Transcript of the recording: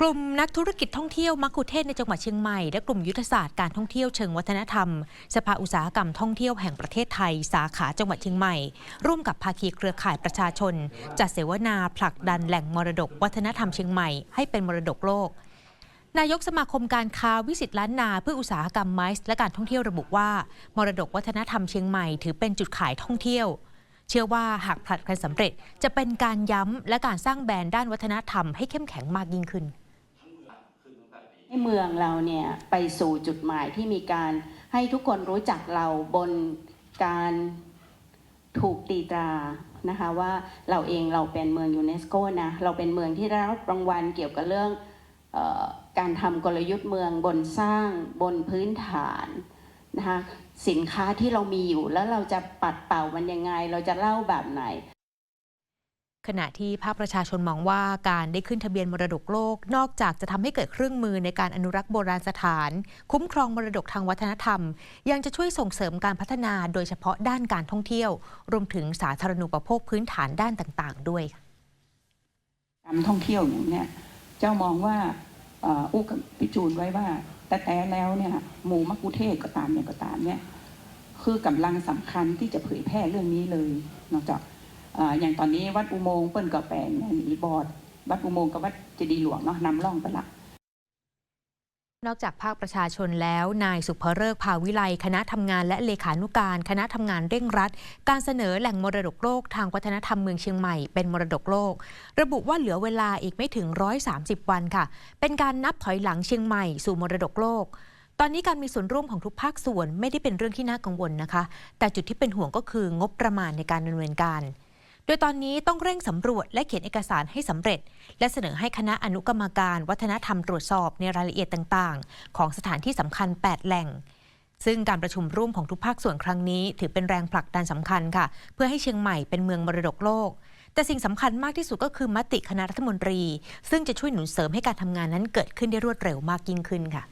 กลุ่มนักธุรกิจท่องเที่ยวมักคุเทศในจังหวัดเชียงใหม่ และกลุ่มยุทธศาสตร์การท่องเที่ยวเชิงวัฒนธรรม สภาอุตสาหกรรมท่องเที่ยวแห่งประเทศไทย สาขาจังหวัดเชียงใหม่ ร่วมกับภาคีเครือข่ายประชาชน จัดเสวนาผลักดันแหล่งมรดกวัฒนธรรมเชียงใหม่ ให้เป็นมรดกโลก นายกสมาคมการค้าวิสิตล้านนาเพื่ออุตสาหกรรมไมซ์และการท่องเที่ยวระบุว่า มรดกวัฒนธรรมเชียงใหม่ถือเป็นจุดขายท่องเที่ยวเชื่อว่าหากผลัดกันสำเร็จจะเป็นการย้ำและการสร้างแบรนด์ด้านวัฒนธรรมให้เข้มแข็งมากยิ่งขึ้น ให้เมืองเราเนี่ยไปสู่จุดหมายที่มีการให้ทุกคนรู้จักเราบนการถูกตีตรานะคะว่าเราเองเราเป็นเมืองยูเนสโกนะเราเป็นเมืองที่ได้รับรางวัลเกี่ยวกับเรื่องออการทำกลยุทธ์เมืองบนสร้างบนพื้นฐานนะคะสินค้าที่เรามีอยู่แล้วเราจะปัดเป่ามันยังไง เราจะเล่าแบบไหน ขณะที่ภาคประชาชนมองว่าการได้ขึ้นทะเบียนมรดกโลก นอกจากจะทำให้เกิดเครื่องมือในการอนุรักษ์โบราณสถาน คุ้มครองมรดกทางวัฒนธรรม ยังจะช่วยส่งเสริมการพัฒนาโดยเฉพาะด้านการท่องเที่ยว รวมถึงสาธารณูปโภคพื้นฐานด้านต่างๆ ด้วยการท่องเที่ยวอยู่เนี่ยเจ้ามองว่าอ่ออู้กับพิจูนไว้ว่า แต่แต่แล้วเนี่ยหมู่มักคุเทศก็ตามเนี่ยก็ตามเนี่ยคือกำลังสำคัญที่จะเผยแพร่เรื่องนี้เลยนอกจาก อย่างตอนนี้วัดอุโมงค์เปิ้นก็แปลงอันนี้บอด วัดอุโมงค์กับวัดเจดีหลวงเนาะนำร่องไปละนอกจากภาคประชาชนแล้ว นายสุภเริกภาวิไลคณะทำงานและเลขานุการ คณะทำงานเร่งรัด การเสนอแหล่งมรดกโลกทางวัฒนธรรมเมืองเชียงใหม่เป็นมรดกโลก ระบุว่าเหลือเวลาอีกไม่ถึง 130 วันค่ะ เป็นการนับถอยหลังเชียงใหม่สู่มรดกโลก ตอนนี้การมีส่วนร่วมของทุกภาคส่วนไม่ได้เป็นเรื่องที่น่ากังวลนะคะ แต่จุดที่เป็นห่วงก็คืองบประมาณในการดำเนินการ โดยตอนนี้ต้องเร่งสำรวจและเขียนเอกสารให้สำเร็จ และเสนอให้คณะอนุกรรมการวัฒนธรรมตรวจสอบในรายละเอียดต่างๆ ของสถานที่สำคัญ 8 แหล่ง ซึ่งการประชุมร่วมของทุกภาคส่วนครั้งนี้ ถือเป็นแรงผลักดันสำคัญค่ะ เพื่อให้เชียงใหม่เป็นเมืองมรดกโลก แต่สิ่งสำคัญมากที่สุดก็คือมติคณะรัฐมนตรี ซึ่งจะช่วยหนุนเสริมให้การทำงานนั้นเกิดขึ้นได้รวดเร็วมากยิ่งขึ้นค่ะ